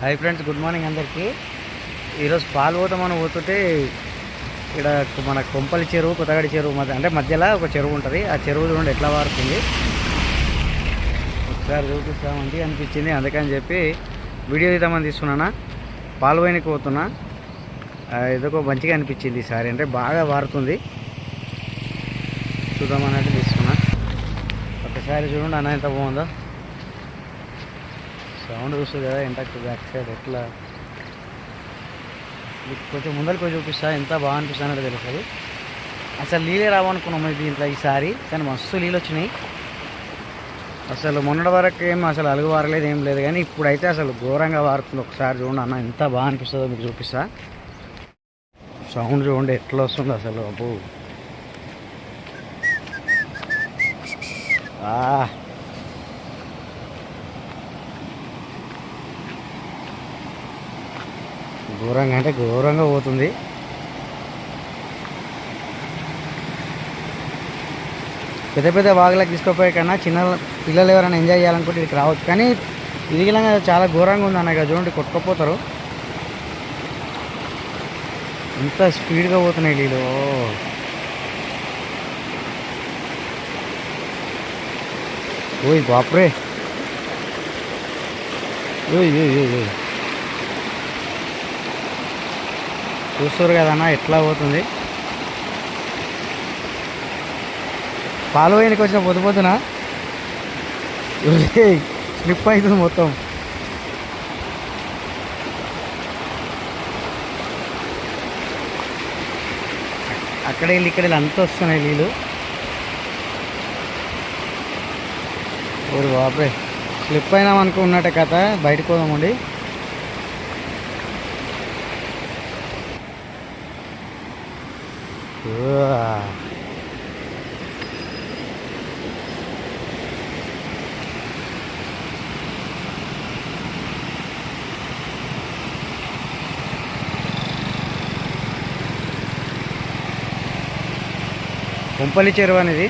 Hi friends good morning అందరికీ. ఈరోజు పాలు పోతామని పోతుంటే ఇక్కడ మన కొంపలి చెరువు కొత్తగడి చెరువు మధ్య అంటే మధ్యలో ఒక చెరువు ఉంటుంది. ఆ చెరువు చూడండి ఎట్లా వారుతుంది. ఒకసారి చూపిస్తామండి అనిపించింది. అందుకని చెప్పి వీడియో తీద్దామని తీసుకున్నానా. పాలు పోయినకి పోతున్నా ఏదో మంచిగా అనిపించింది ఈసారి అంటే బాగా వారుతుంది. చూద్దామన్నట్టు తీసుకున్నా. ఒకసారి చూడండి అన్న ఎంత బాగుందో. సౌండ్ చూస్తుంది కదా ఇంటాక్ట్ బ్యాక్ సైడ్ ఎట్లా. కొంచెం ముందరికి పోయి చూపిస్తా ఎంత బాగా అనిపిస్తానో తెలుస్తుంది అసలు నీళ్ళే రావనుకున్నాం ఇది దీంట్లో ఈసారి కానీ మస్తు నీళ్ళు వచ్చినాయి. అసలు మొన్నటి వరకు ఏం అసలు అలుగు వారలేదు ఏం లేదు కానీ ఇప్పుడైతే అసలు ఘోరంగా వారుతుంది. ఒకసారి చూడండి అన్న ఎంత బాగా అనిపిస్తుందో మీకు చూపిస్తా. సౌండ్ చూడండి ఎట్లా వస్తుంది అసలు అబ్బో ఆ. ఘోరంగా అంటే ఘోరంగా పోతుంది. పెద్ద పెద్ద వాగులకు తీసుకుపోయే కన్నా చిన్న పిల్లలు ఎవరైనా ఎంజాయ్ చేయాలనుకుంటే ఇక్కడికి రావచ్చు. కానీ ఇదిగలంగా చాలా ఘోరంగా ఉంది అన్న చూడండి కొట్టుకపోతారు. ఎంత స్పీడ్గా పోతున్నాయి నీళ్ళు. ఓయ్ బాప్రే. ఓయ్ ఓయ్ ఓయ్ ఓయ్ చూస్తారు కదన్నా ఎట్లా పోతుంది? పాలు పోయినకి వచ్చిన పొద్దు పొద్దున స్లిప్ అవుతుంది మొత్తం. అక్కడ వెళ్ళి ఇక్కడ వెళ్ళి అంత వస్తున్నాయి నీళ్ళు ఓరి బాపే స్లిప్ అయినాం అనుకో కథ బయటకు పోదామండి కొంపల్లి చెరువు అనేది